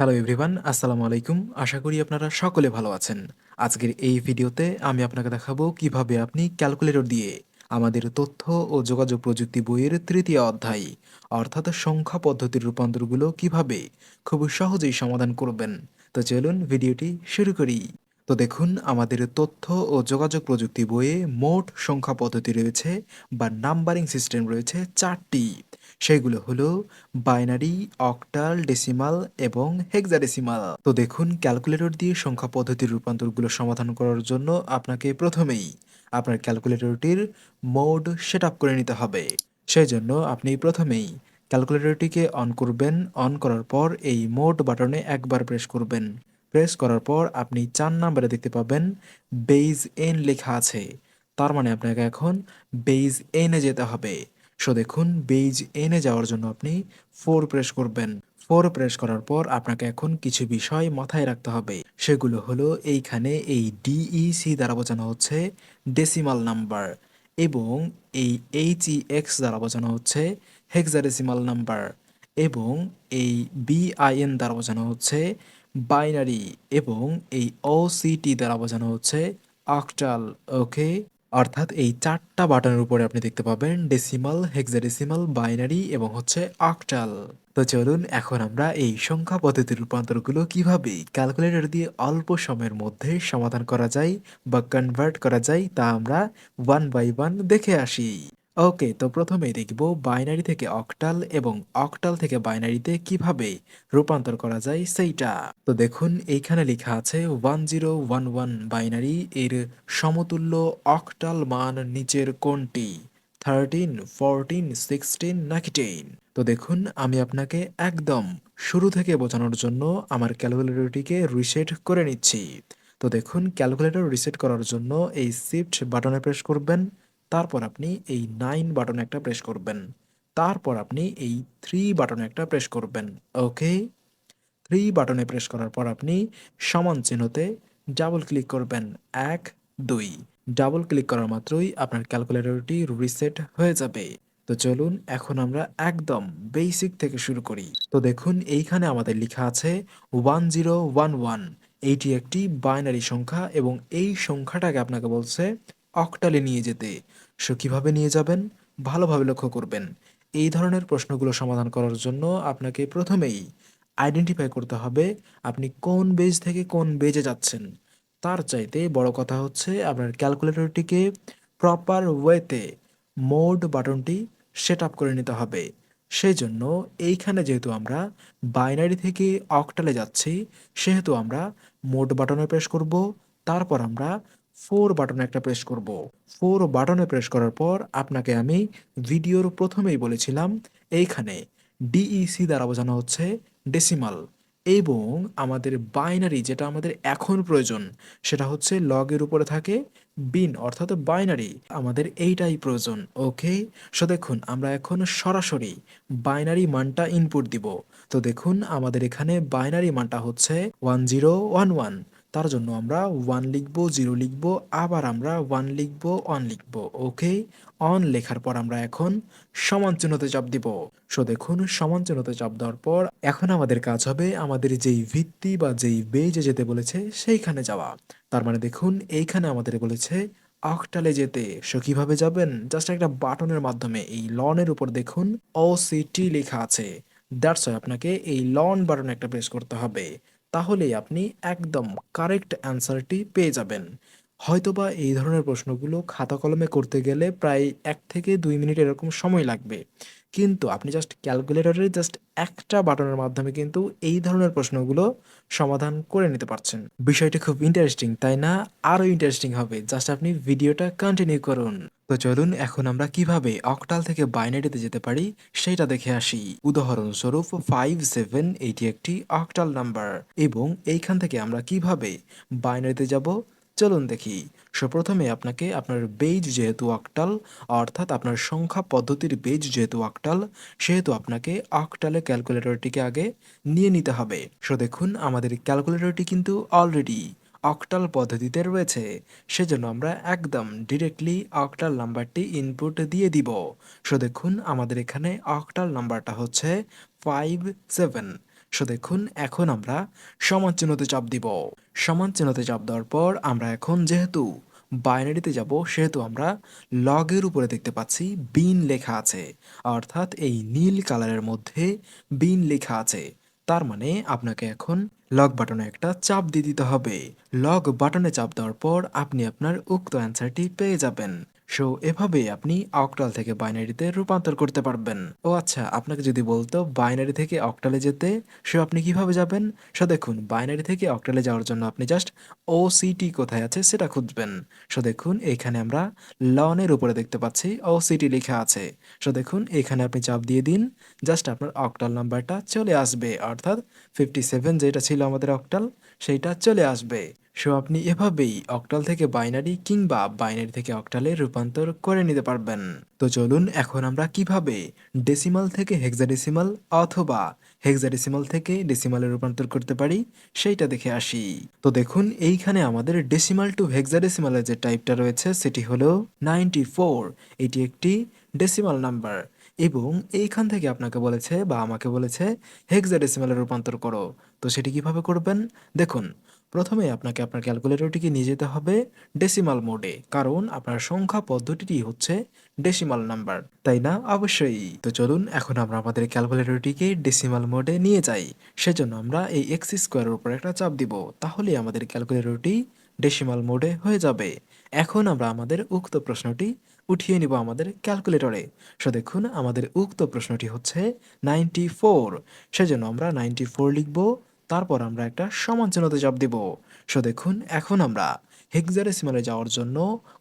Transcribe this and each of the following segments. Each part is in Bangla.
হ্যালো এভরিওয়ান আসসালামু আলাইকুম আশা করি আপনারা সকলে ভালো আছেন। আজকের এই ভিডিওতে আমি আপনাকে দেখাবো কীভাবে আপনি ক্যালকুলেটর দিয়ে আমাদের তথ্য ও যোগাযোগ প্রযুক্তি বইয়ের তৃতীয় অধ্যায়, অর্থাৎ সংখ্যা পদ্ধতির রূপান্তরগুলো কীভাবে খুব সহজেই সমাধান করবেন। তো চলুন ভিডিওটি শুরু করি। তো দেখুন, আমাদের তথ্য ও যোগাযোগ প্রযুক্তি বইয়ে মোট সংখ্যা পদ্ধতি রয়েছে বা নাম্বারিং সিস্টেম রয়েছে চারটি। সেগুলো হলো বাইনারি, অক্টাল, ডেসিমাল এবং হেক্সাডেসিমাল। তো দেখুন, ক্যালকুলেটর দিয়ে সংখ্যা পদ্ধতির রূপান্তরগুলো সমাধান করার জন্য আপনাকে প্রথমেই আপনার ক্যালকুলেটরটির মোড সেট আপ করে নিতে হবে। সেই জন্য আপনি প্রথমেই ক্যালকুলেটরটিকে অন করবেন। অন করার পর এই মোড বাটনে একবার প্রেস করবেন। প্রেস করার পর আপনি চার নাম্বারে দেখতে পাবেন বেইজ এন লেখা আছে। তার মানে আপনাকে এখন বেইজ এনে যেতে হবে। সো দেখুন বেইজ এনে যাওয়ার জন্য আপনি ফোর প্রেস করবেন। ফোর প্রেস করার পর আপনাকে এখন কিছু বিষয় মাথায় রাখতে হবে। সেগুলো হলো এইখানে এই ডিইসি দ্বারা বোঝানো হচ্ছে ডেসিমাল নাম্বার এবং এই এইচ ই এক্স দ্বারা বোঝানো হচ্ছে হেক্সাডেসিমাল নাম্বার এবং এই বিআইএন দ্বারা বোঝানো হচ্ছে বাইনারি এবং এই ওসিটি দ্বারা বোঝানো হচ্ছে অক্টাল ওকে অর্থাৎ এই চারটা বাটনের উপরে আপনি দেখতে পাবেন ডেসিমাল হেক্সাডেসিমাল বাইনারি এবং হচ্ছে অক্টাল তো চলুন এখন আমরা এই সংখ্যা পদ্ধতির রূপান্তরগুলো কীভাবে ক্যালকুলেটর দিয়ে অল্প সময়ের মধ্যে সমাধান করা যায় বা কনভার্ট করা যায় তা আমরা ওয়ান বাই ওয়ান দেখে আসি। ওকে, তো প্রথমেই দেখব বাইনারি থেকে অক্টাল এবং অক্টাল থেকে বাইনারিতে কীভাবে রূপান্তর করা যায় সেইটা। তো দেখুন, এইখানে লেখা আছে one zero one one binary এর সমতুল্য অক্টাল মান নিচের কোনটি? থার্টিন, ফোরটিন, সিক্সটিন নাকি টেন? তো দেখুন, আমি আপনাকে একদম শুরু থেকে বোঝানোর জন্য আমার ক্যালকুলেটরটিকে রিসেট করে নিচ্ছি। তো দেখুন, ক্যালকুলেটর রিসেট করার জন্য এই শিফট বাটনে প্রেস করবেন। তারপর আপনি এই নাইন বাটনে একটা প্রেস করবেন। তারপর আপনি এই থ্রি বাটনে একটা প্রেস করবেন। ওকে থ্রি বাটনে প্রেস করার পর আপনি সমান চিহ্নতে ডাবল ক্লিক করবেন। এক, দুই। ডাবল ক্লিক করার মাত্রই আপনার ক্যালকুলেটরটি রিসেট হয়ে যাবে। তো চলুন এখন আমরা একদম বেসিক থেকে শুরু করি। তো দেখুন, এইখানে আমাদের লেখা আছে ওয়ান জিরো ওয়ান ওয়ান এইটি একটি বাইনারি সংখ্যা এবং এই সংখ্যাটাকে আপনাকে বলছে অক্টালে নিয়ে যেতে। সো কীভাবে নিয়ে যাবেন? ভালোভাবে লক্ষ্য করবেন। এই ধরনের প্রশ্নগুলো সমাধান করার জন্য আপনাকে প্রথমেই আইডেন্টিফাই করতে হবে আপনি কোন বেজ থেকে কোন বেজে যাচ্ছেন। তার চাইতে বড় কথা হচ্ছে আপনার ক্যালকুলেটরটিকে প্রপার ওয়েতে মোড বাটনটি সেট আপ করে নিতে হবে। সেই জন্য এইখানে যেহেতু আমরা বাইনারি থেকে অকটালে যাচ্ছি, সেহেতু আমরা মোড বাটনে প্রেস করব, তারপর আমরা ফোর বাটনে একটা প্রেস করব। ফোর বাটনে প্রেস করার পর আপনাকে আমি ভিডিওর প্রথমেই বলেছিলাম, এইখানে ডিইসি দ্বারা বোঝানো হচ্ছে ডেসিমাল এবং আমাদের বাইনারি যেটা আমাদের এখন প্রয়োজন, সেটা হচ্ছে লগের উপরে থাকে বিন অর্থাৎ বাইনারি আমাদের এইটাই প্রয়োজন। ওকে সো দেখুন, আমরা এখন সরাসরি বাইনারি মানটা ইনপুট দিব। তো দেখুন, আমাদের এখানে বাইনারি মানটা হচ্ছে ওয়ান জিরো ওয়ান ওয়ান তার জন্য আমরা ওয়ান লিখব জিরো লিখব, আবার আমরা ওয়ান লিখব অন লিখব ওকে অন লেখার পর আমরা এখন সমান চিহ্নতে চাপ দিব। সো দেখুন, সমান চিহ্নতে চাপ দেওয়ার পর এখন আমাদের কাজ হবে আমাদের যেই ভিত্তি বা যেই বেজে যেতে বলেছে সেইখানে যাওয়া। তার মানে দেখুন, এইখানে আমাদের বলেছে অকটালে যেতে। সো কীভাবে যাবেন? জাস্ট একটা বাটনের মাধ্যমে এই লনের উপর দেখুন ও সিটি লেখা আছে। দ্যাটস আপনাকে এই লন বাটনে একটা প্রেস করতে হবে। তাহলেই আপনি একদম কারেক্ট অ্যান্সারটি পেয়ে যাবেন। হয়তোবা এই ধরনের প্রশ্নগুলো খাতা কলমে করতে গেলে প্রায় এক থেকে দুই মিনিট এরকম সময় লাগবে। কিন্তু আপনি জাস্ট ক্যালকুলেটরের জাস্ট একটা বাটনের মাধ্যমে কিন্তু এই ধরনের প্রশ্নগুলো সমাধান করে নিতে পারছেন। বিষয়টি খুব ইন্টারেস্টিং তাই না? আরও ইন্টারেস্টিং হবে। জাস্ট আপনি ভিডিওটা কন্টিনিউ করুন। তো চলুন, এখন আমরা কীভাবে অকটাল থেকে বাইনারিতে যেতে পারি সেটা দেখে আসি। উদাহরণস্বরূপ ফাইভ সেভেন এইটি একটি অকটাল নাম্বার এবং এইখান থেকে আমরা কীভাবে বাইনারিতে যাব? চলুন দেখি। সপ্রথমে আপনাকে আপনার বেজ যেহেতু অক্টাল, অর্থাৎ আপনার সংখ্যা পদ্ধতির বেজ যেহেতু অক্টাল, সেহেতু আপনাকে অক্টালে ক্যালকুলেটরটিকে আগে নিয়ে নিতে হবে। সো দেখুন, আমাদের ক্যালকুলেটরটি কিন্তু অলরেডি অক্টাল পদ্ধতিতে রয়েছে। সেজন্য আমরা একদম ডিরেক্টলি অক্টাল নাম্বারটি ইনপুট দিয়ে দিব। সো দেখুন, আমাদের এখানে অক্টাল নাম্বারটা হচ্ছে ফাইভ সেভেন সো দেখুন, এখন আমরা সমান চিহ্নতে চাপ দিব। সমান চিহ্নতে চাপ দেওয়ার পর আমরা এখন যেহেতু বাইনারিতে যাব, সেহেতু আমরা লগের উপরে দেখতে পাচ্ছি বিন লেখা আছে। অর্থাৎ এই নীল কালারের মধ্যে বিন লেখা আছে। তার মানে আপনাকে এখন লগ বাটনে একটা চাপ দিয়ে দিতে হবে। লগ বাটনে চাপ দেওয়ার পর আপনি আপনার উক্ত অ্যান্সারটি পেয়ে যাবেন। সো এভাবে আপনি অক্টাল থেকে বাইনারিতে রূপান্তর করতে পারবেন। ও আচ্ছা আপনাকে যদি বলতো বাইনারি থেকে অক্টালে যেতে, সো আপনি কীভাবে যাবেন? সো দেখুন বাইনারি থেকে অক্টালে যাওয়ার জন্য আপনি জাস্ট ও সিটি কোথায় আছে সেটা খুঁজবেন। সো দেখুন, এখানে আমরা লনের উপরে দেখতে পাচ্ছি ও সিটি লেখা আছে। সো দেখুন, এখানে আপনি চাপ দিয়ে দিন জাস্ট আপনার অক্টাল নাম্বারটা চলে আসবে। অর্থাৎ ফিফটি সেভেন যেটা ছিল আমাদের অক্টাল সেইটা চলে আসবে। সো আপনি এভাবেই অক্টাল থেকে বাইনারি কিংবা বাইনারি থেকে অক্টালে রূপান্তর করে নিতে পারবেন। তো চলুন এখন আমরা কীভাবে ডেসিমাল থেকে হেক্সাডেসিমাল অথবা হেক্সাডেসিমাল থেকে ডেসিমালে রূপান্তর করতে পারি সেইটা দেখে আসি। তো দেখুন, এইখানে আমাদের ডেসিমাল টু হেক্সাডেসিমালের যে টাইপটা রয়েছে সেটি হলো নাইনটি ফোর এটি একটি ডেসিমাল নাম্বার এবং এইখান থেকে আপনাকে বলেছে বা আমাকে বলেছে হেক্সাডেসিমালে রূপান্তর করো। তো সেটি কীভাবে করবেন? দেখুন প্রথমে আপনাকে আপনার ক্যালকুলেটরটিকে নিয়ে যেতে হবে ডেসিমাল মোডে কারণ আপনার সংখ্যা পদ্ধতিটি হচ্ছে ডেসিমাল নাম্বার তাই না? অবশ্যই। তো চলুন, এখন আমরা আমাদের ক্যালকুলেটরটিকে ডেসিমাল মোডে নিয়ে যাই। সেজন্য আমরা এই এক্স স্কোয়ারের উপর একটা চাপ দিব তাহলে আমাদের ক্যালকুলেটরটি ডেসিমাল মোডে হয়ে যাবে। এখন আমরা আমাদের উক্ত প্রশ্নটি উঠিয়ে নিব আমাদের ক্যালকুলেটরে। সো দেখুন, আমাদের উক্ত প্রশ্নটি হচ্ছে নাইনটি ফোর সেজন্য আমরা নাইনটি ফোর লিখব। তারপর আমরা একটা সমান চিহ্নতে চাপ দেব। সো দেখুন, এখন আমরা হেক্সাডেসিমালে যাওয়ার জন্য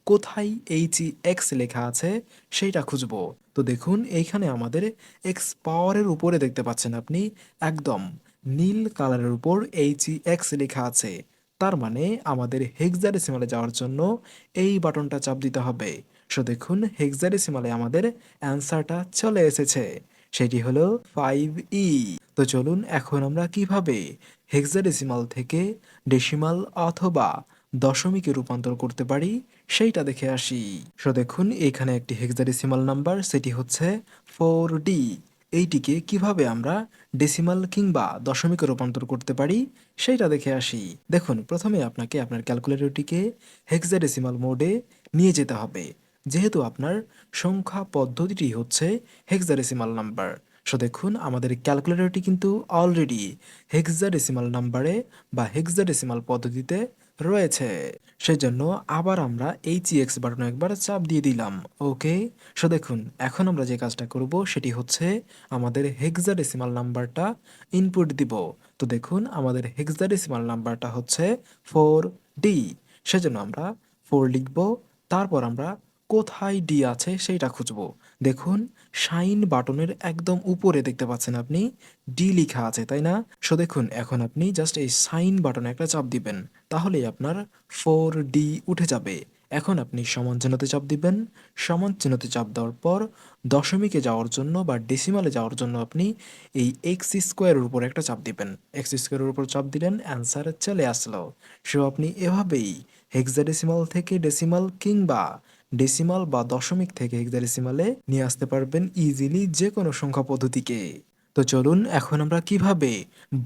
কোথায় এইচ এক্স লেখা আছে সেইটা খুঁজব। তো দেখুন, এইখানে আমাদের এক্স পাওয়ারের উপরে দেখতে পাচ্ছেন আপনি, একদম নীল কালারের উপর এইচ এক্স লেখা আছে। তার মানে আমাদের হেক্সাডেসিমালে যাওয়ার জন্য এই বাটনটা চাপ দিতে হবে। সো দেখুন হেক্সাডেসিমালে আমাদের অ্যান্সারটা চলে এসেছে। সেটি হলো ফাইভ ই তো চলুন এখন আমরা কীভাবে হেক্সাডেসিমাল থেকে ডেসিমাল অথবা দশমিকে রূপান্তর করতে পারি সেইটা দেখে আসি। সো দেখুন, এখানে একটি হেক্সাডেসিমাল নাম্বার সেটি হচ্ছে ফোর ডি এইটিকে কীভাবে আমরা ডেসিমাল কিংবা দশমিকে রূপান্তর করতে পারি সেইটা দেখে আসি। দেখুন, প্রথমে আপনাকে আপনার ক্যালকুলেটরটিকে হেক্সাডেসিমাল মোডে নিয়ে যেতে হবে। যেহেতু আপনার সংখ্যা পদ্ধতিটি হচ্ছে হেক্সাডেসিমাল নাম্বার সো দেখুন, আমাদের ক্যালকুলেটরটি কিন্তু অলরেডি হেক্সাডেসিমাল নাম্বারে বা হেক্সাডেসিমাল পদ্ধতিতে রয়েছে। সেজন্য আবার আমরা এইচ এক্স বাটনে একবার চাপ দিয়ে দিলাম ওকে সো দেখুন, এখন আমরা যে কাজটা করব সেটি হচ্ছে আমাদের হেক্সাডেসিমাল নাম্বারটা ইনপুট দিব। তো দেখুন, আমাদের হেক্সাডেসিমাল নাম্বারটা হচ্ছে ফোর ডি সেজন্য আমরা ফোর লিখব, তারপর আমরা কোথায় ডি আছে সেইটা খুঁজবো। দেখুন, সাইন বাটনের একদম উপরে দেখতে পাচ্ছেন আপনি, ডি লেখা আছে, তাই না? সো দেখুন, এখন আপনি জাস্ট এই সাইন বাটনে একটা চাপ দিবেন, তাহলেই আপনার ফোর ডি উঠে যাবে। এখন আপনি সমান চিহ্নতে চাপ দিবেন, সমান চিহ্নতে চাপ দেওয়ার পর দশমিকে যাওয়ার জন্য বা ডেসিমালে যাওয়ার জন্য আপনি এই এক্স স্কোয়ারের উপর একটা চাপ দিবেন। এক্স স্কোয়ারের উপর চাপ দিলেন অ্যান্সার চলে আসলো। সো আপনি এভাবেই হেক্সাডেসিমাল থেকে ডেসিমাল কিংবা ডেসিমাল বা দশমিক থেকে হেক্সাডেসিমালে নিয়ে আসতে পারবেন ইজিলি যে কোনো সংখ্যা পদ্ধতিকে। তো চলুন এখন আমরা কীভাবে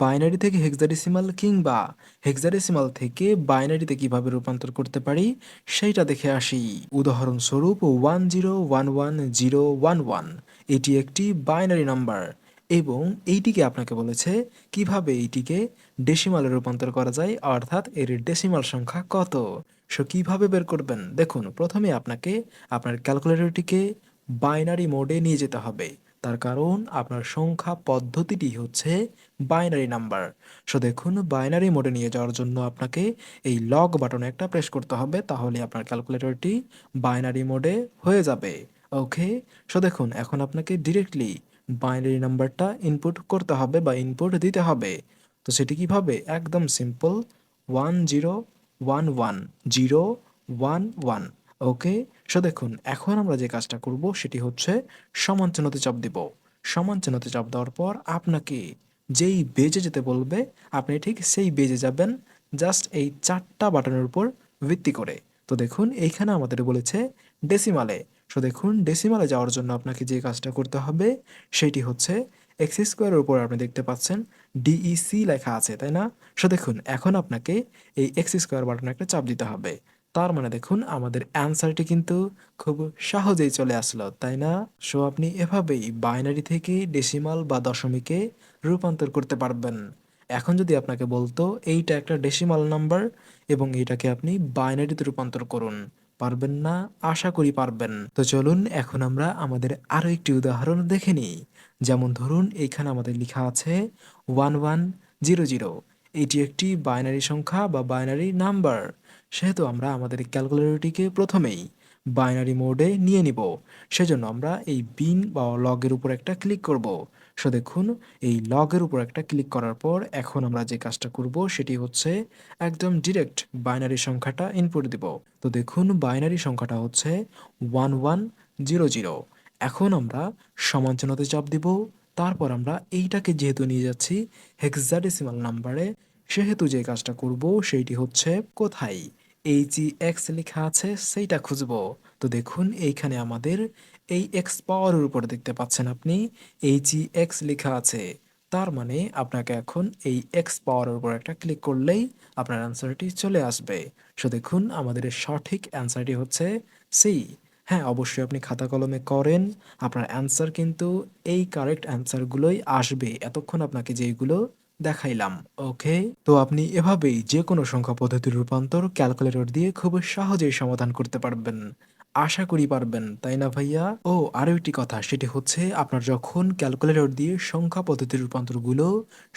বাইনারি থেকে হেক্সাডেসিমাল কিংবা হেক্সাডেসিমাল থেকে বাইনারিতে কীভাবে রূপান্তর করতে পারি, সেইটা দেখে আসি। উদাহরণস্বরূপ one zero one one zero one one এটি একটি বাইনারি নাম্বার এবং এইটিকে আপনাকে বলেছে কীভাবে এইটিকে ডেসিমালে রূপান্তর করা যায়, অর্থাৎ এর ডেসিমাল সংখ্যা কত। সো কীভাবে বের করবেন? দেখুন, প্রথমে আপনাকে আপনার ক্যালকুলেটরটিকে বাইনারি মোডে নিয়ে যেতে হবে। তার কারণ আপনার সংখ্যা পদ্ধতিটি হচ্ছে বাইনারি নাম্বার। সো দেখুন, বাইনারি মোডে নিয়ে যাওয়ার জন্য আপনাকে এই লগ বাটনে একটা প্রেস করতে হবে, তাহলে আপনার ক্যালকুলেটরটি বাইনারি মোডে হয়ে যাবে। ওকে? সো দেখুন, এখন আপনাকে ডিরেক্টলি বাইনারি নাম্বারটা ইনপুট করতে হবে বা ইনপুট দিতে হবে। তো সেটি কীভাবে? একদম simple, one zero one one zero one one okay so দেখুন, এখন আমরা যে কাজটা করব সেটি হচ্ছে সমান চিহ্নতে চাপ দিব। সমান চিহ্নতে চাপ দেওয়ার পর আপনাকে যেই বেজে যেতে বলবে, আপনি ঠিক সেই বেজে যাবেন জাস্ট এই চারটা বাটনের উপর ভিত্তি করে। তো দেখুন, এইখানে আমাদের বলেছে ডেসিমালে সো দেখুন ডেসিমালে যাওয়ার জন্য আপনাকে যে কাজটা করতে হবে, সেটি হচ্ছে এক্স স্কোয়ারের উপর আপনি দেখতে পাচ্ছেন। ডিইসি লেখা আছে, তাই না? সো দেখুন, এখন আপনাকে এই এক্স স্কোয়ার বাটনে একটা চাপ দিতে হবে। তার মানে দেখুন, আমাদের অ্যান্সারটি কিন্তু খুব সহজেই চলে আসলো, তাই না? সো আপনি এভাবেই বাইনারি থেকে ডেসিমাল বা দশমিকে রূপান্তর করতে পারবেন। এখন যদি আপনাকে বলতো, এইটা একটা ডেসিমাল নাম্বার এবং এটাকে আপনি বাইনারিতে রূপান্তর করুন। পারবেন না, আশা করি পারবেন। তো চলুন, এখন আমরা আমাদের আরও একটি উদাহরণ দেখে নিই। যেমন ধরুন, এইখানে আমাদের লেখা আছে ওয়ান ওয়ান জিরো জিরো। এটি একটি বাইনারি সংখ্যা বা বাইনারি নাম্বার। সেহেতু আমরা আমাদের ক্যালকুলেটরটিকে প্রথমেই বাইনারি মোডে নিয়ে নিব। সেজন্য আমরা এই বিন বা লগের উপর একটা ক্লিক করব। সো দেখুন, এই লগের উপর একটা ক্লিক করার পর এখন আমরা যে কাজটা করব সেটি হচ্ছে একদম ডিরেক্ট বাইনারি সংখ্যাটা ইনপুট দিব। তো দেখুন, বাইনারি সংখ্যাটা হচ্ছে ওয়ান ওয়ান জিরো জিরো এখন আমরা সমান চিহ্নতে চাপ দিব। তারপর আমরা এইটাকে যেহেতু নিয়ে যাচ্ছি হেক্সাডেসিমাল নাম্বারে সেহেতু যে কাজটা করব সেইটি হচ্ছে কোথায়? এইচ এক্স লেখা আছে, সেইটা খুঁজব। তো দেখুন, এইখানে আমাদের এই এক্স পাওয়ারের উপর দেখতে পাচ্ছেন আপনি এইচ এক্স লেখা আছে, তার মানে আপনাকে এখন এই এক্স পাওয়ারের উপর একটা ক্লিক করলেই আপনার অ্যান্সারটি চলে আসবে। সো দেখুন, আমাদের সঠিক অ্যান্সারটি হচ্ছে সি হ্যাঁ অবশ্যই আপনি খাতা কলমে করেন, আপনার অ্যান্সার কিন্তু এই কারেক্ট অ্যান্সারগুলোই আসবে। এতক্ষণ আপনাকে যেইগুলো দেখাইলাম, ওকে? তো আপনি এভাবেই যে কোনো সংখ্যা পদ্ধতির রূপান্তর ক্যালকুলেটর দিয়ে খুব সহজেই সমাধান করতে পারবেন। আশা করি পারবেন, তাই না ভাইয়া? ও আরও একটি কথা, সেটি হচ্ছে আপনার যখন ক্যালকুলেটর দিয়ে সংখ্যা পদ্ধতির রূপান্তরগুলো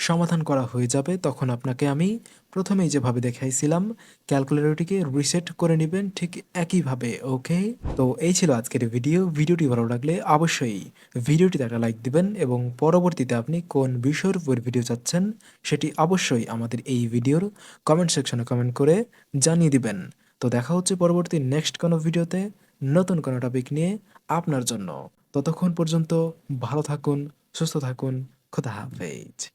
সমাধান করা হয়ে যাবে, তখন আপনাকে আমি প্রথমেই যেভাবে দেখাইছিলাম ক্যালকুলেটরটিকে রিসেট করে নেবেন ঠিক একইভাবে ওকে তো এই ছিল আজকের ভিডিও ভিডিওটি ভালো লাগলে অবশ্যই ভিডিওটিতে একটা লাইক দিবেন এবং পরবর্তীতে আপনি কোন বিষয়ের উপর ভিডিও চাচ্ছেন, সেটি অবশ্যই আমাদের এই ভিডিওর কমেন্ট সেকশনে কমেন্ট করে জানিয়ে দিবেন। তো দেখা হচ্ছে পরবর্তী নেক্সট কোনো ভিডিওতে নতুন কোনো টপিক নিয়ে আপনার জন্য। ততক্ষণ পর্যন্ত ভালো থাকুন সুস্থ থাকুন খুদা হাফেজ।